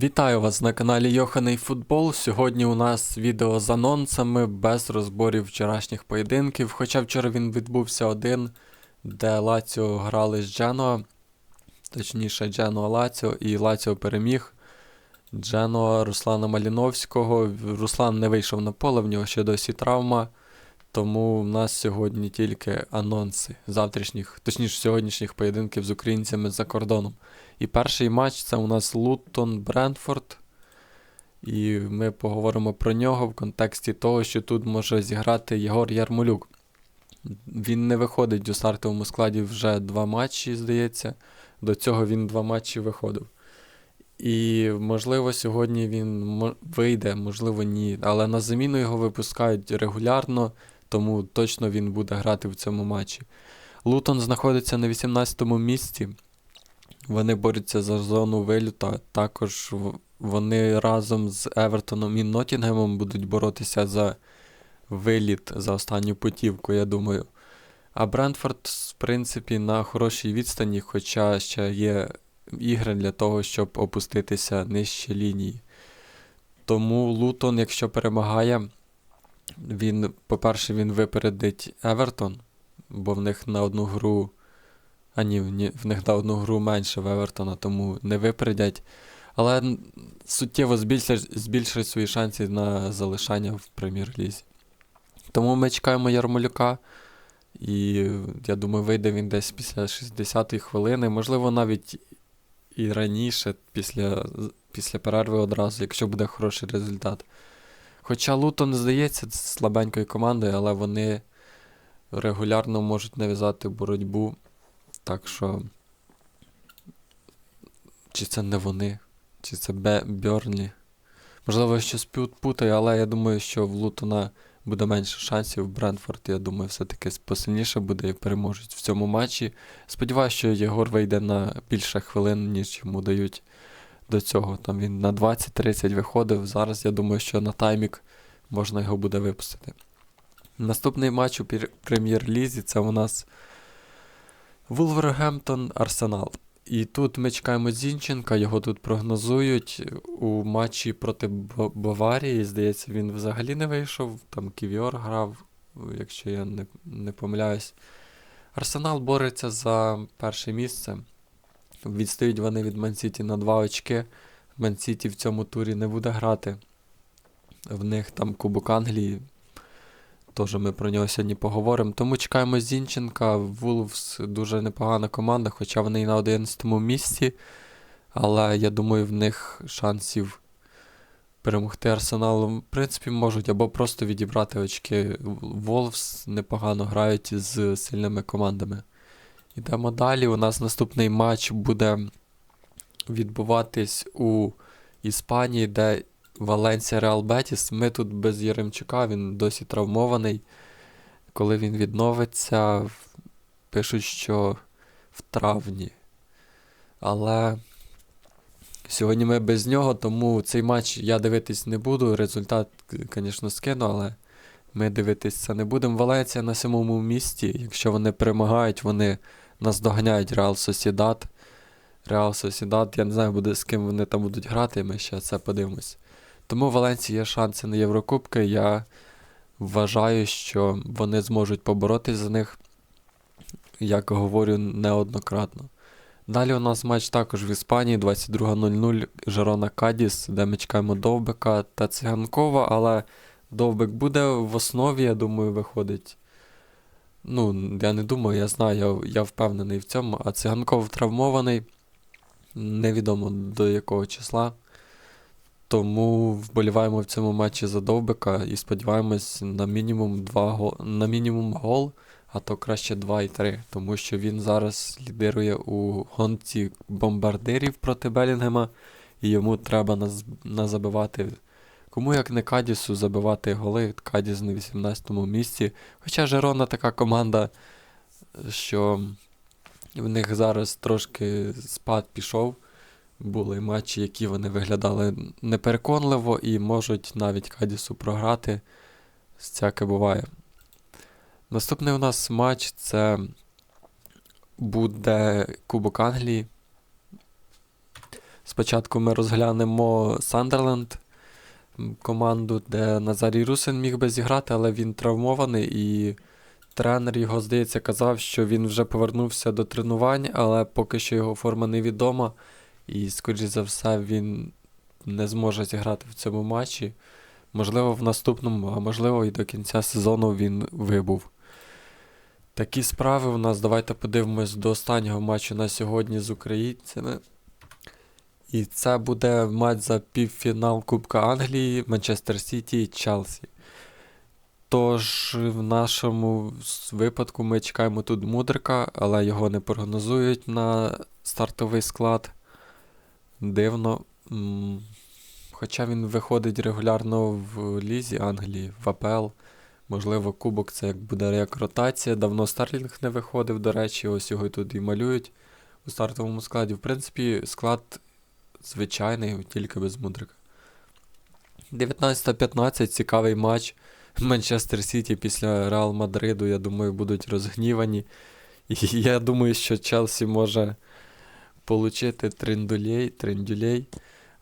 Вітаю вас на каналі Йоханий Футбол. Сьогодні у нас відео з анонсами без розборів вчорашніх поєдинків. Хоча вчора він відбувся один, де Лаціо грали з Дженоа, точніше Дженоа Лаціо, і Лаціо переміг Дженоа Руслана Маліновського. Руслан не вийшов на поле, в нього ще досі травма. Тому в нас сьогодні тільки анонси завтрашніх, точніше сьогоднішніх поєдинків з українцями за кордоном. І перший матч це у нас Луттон Брентфорд. І ми поговоримо про нього в контексті того, що тут може зіграти Єгор Ярмолюк. Він не виходить у стартовому складі вже два матчі, здається. До цього він два матчі виходив. І, можливо, сьогодні він вийде, можливо, ні. Але на заміну його випускають регулярно, тому точно він буде грати в цьому матчі. Лутон знаходиться на 18-му місці. Вони борються за зону вилюта. Також вони разом з Евертоном і Ноттінгемом будуть боротися за виліт за останню путівку, я думаю. А Брентфорд, в принципі, на хорошій відстані, хоча ще є ігри для того, щоб опуститися нижче лінії. Тому Лутон, якщо перемагає, він, по-перше, він випередить Евертон, бо в них на одну гру. А ні, в них на одну гру менше в Евертона, тому не випередять. Але суттєво збільшать, збільшать свої шанси на залишання в прем'єр-лізі. Тому ми чекаємо Ярмолюка. І я думаю, вийде він десь після 60-ї хвилини, можливо, навіть і раніше, після, після перерви одразу, якщо буде хороший результат. Хоча Лутон здається слабенькою командою, але вони регулярно можуть нав'язати боротьбу. Так що. Чи це не вони, чи це Бе- Бьорнлі. Можливо, щось пут- путаю, але я думаю, що в Лутона буде менше шансів. Брентфорд, я думаю, все-таки посильніше буде і переможуть в цьому матчі. Сподіваюся, що Єгор вийде на більше хвилин, ніж йому дають до цього. Там він на 20-30 виходив. Зараз я думаю, що на таймік можна його буде випустити. Наступний матч у прем'єр-лізі це у нас Вулвергемптон Арсенал. І тут ми чекаємо Зінченка, його тут прогнозують у матчі проти Баварії. Здається, він взагалі не вийшов. Там Ківіор грав, якщо я не, не помиляюсь. Арсенал бореться за перше місце. Відстають вони від Мансіті на 2 очки. Мансіті в цьому турі не буде грати. В них там Кубок Англії. Теж ми про нього сьогодні поговоримо. Тому чекаємо Зінченка. Вулфс дуже непогана команда, хоча вони і на 11-му місці. Але я думаю, в них шансів перемогти Арсеналом, в принципі, можуть або просто відібрати очки. Волфс непогано грають з сильними командами. Йдемо далі. У нас наступний матч буде відбуватись у Іспанії, де Валенсія Реал Бетіс. Ми тут без Яремчука, він досі травмований. Коли він відновиться, пишуть, що в травні. Але сьогодні ми без нього, тому цей матч я дивитись не буду. Результат, звісно, скину, але ми дивитись це не будемо. Валенсія на сьомому місці. Якщо вони перемагають, вони наздоганяють Реал Сосідат. Реал Сосідат, я не знаю, буде, з ким вони там будуть грати, ми ще це подивимось. Тому в Валенції є шанси на Єврокубки. Я вважаю, що вони зможуть поборотись за них, як говорю, неоднократно. Далі у нас матч також в Іспанії 22.00 Жерона Кадіс, де ми чекаємо Довбика та Циганкова, але Довбик буде в основі, я думаю, виходить. Ну, я не думаю, я знаю, я, я впевнений в цьому. А Циганков травмований, невідомо до якого числа. Тому вболіваємо в цьому матчі за Довбика і сподіваємось на мінімум 2 гол, на мінімум гол, а то краще 2 і 3, тому що він зараз лідирує у гонці бомбардирів проти Белінгема, і йому треба наз, назабивати. Кому як не Кадісу забивати голи, Кадіс на 18-му місці. Хоча Жерона така команда, що в них зараз трошки спад пішов. Були матчі, які вони виглядали непереконливо і можуть навіть Кадісу програти. Всяке буває. Наступний у нас матч це буде Кубок Англії. Спочатку ми розглянемо Сандерленд команду, де Назарій Русин міг би зіграти, але він травмований і тренер його, здається, казав, що він вже повернувся до тренувань, але поки що його форма невідома. І, скоріш за все, він не зможе зіграти в цьому матчі. Можливо, в наступному, а можливо, і до кінця сезону він вибув. Такі справи у нас. Давайте подивимось до останнього матчу на сьогодні з українцями. І це буде матч за півфінал Кубка Англії, Манчестер Сіті і Челсі. Тож, в нашому випадку ми чекаємо тут Мудрика, але його не прогнозують на стартовий склад. Дивно. Хоча він виходить регулярно в Лізі Англії, в АПЛ. Можливо, кубок це як буде як ротація. Давно Старлінг не виходив, до речі, ось його тут і малюють у стартовому складі. В принципі, склад звичайний, тільки без мудрика. 19-15, цікавий матч. Манчестер Сіті після Реал Мадриду, я думаю, будуть розгнівані. І я думаю, що Челсі може получити триндулей, триндюлей.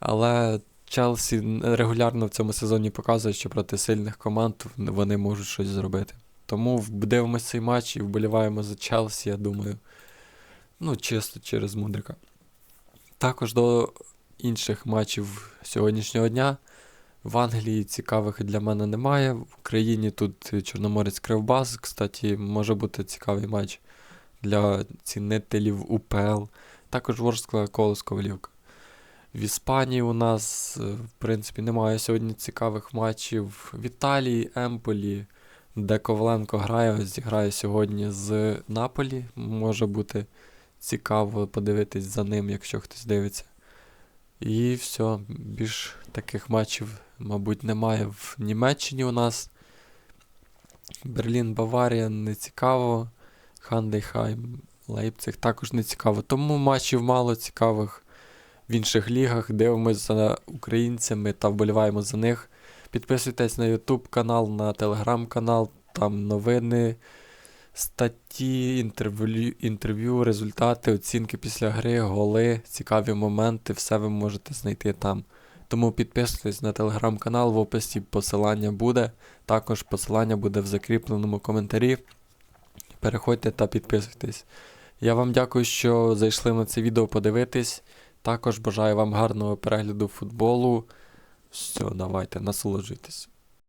Але Челсі регулярно в цьому сезоні показує, що проти сильних команд вони можуть щось зробити. Тому дивимося цей матч і вболіваємо за Челсі, я думаю. Ну, чисто через Мудрика. Також до інших матчів сьогоднішнього дня. В Англії цікавих для мене немає. В Україні тут Чорноморець Кривбас. Кстати, може бути цікавий матч для цінителів УПЛ. Також Ворскла Колос. В Іспанії у нас, е, в принципі, немає сьогодні цікавих матчів. В Італії, Емполі, де Коваленко грає, зіграє сьогодні з Наполі. Може бути цікаво подивитись за ним, якщо хтось дивиться. І все, більш таких матчів, мабуть, немає в Німеччині у нас. Берлін, Баварія не цікаво. Хандейхайм, Лейпциг також не цікаво. Тому матчів мало цікавих в інших лігах. Дивимося за українцями та вболіваємо за них. Підписуйтесь на YouTube канал, на Telegram канал, там новини, статті, інтерв'ю, інтерв'ю, результати, оцінки після гри, голи, цікаві моменти, все ви можете знайти там. Тому підписуйтесь на телеграм-канал, в описі посилання буде. Також посилання буде в закріпленому коментарі. Переходьте та підписуйтесь. Я вам дякую, що зайшли на це відео подивитись. Також бажаю вам гарного перегляду футболу. Все, давайте, насолоджуйтесь.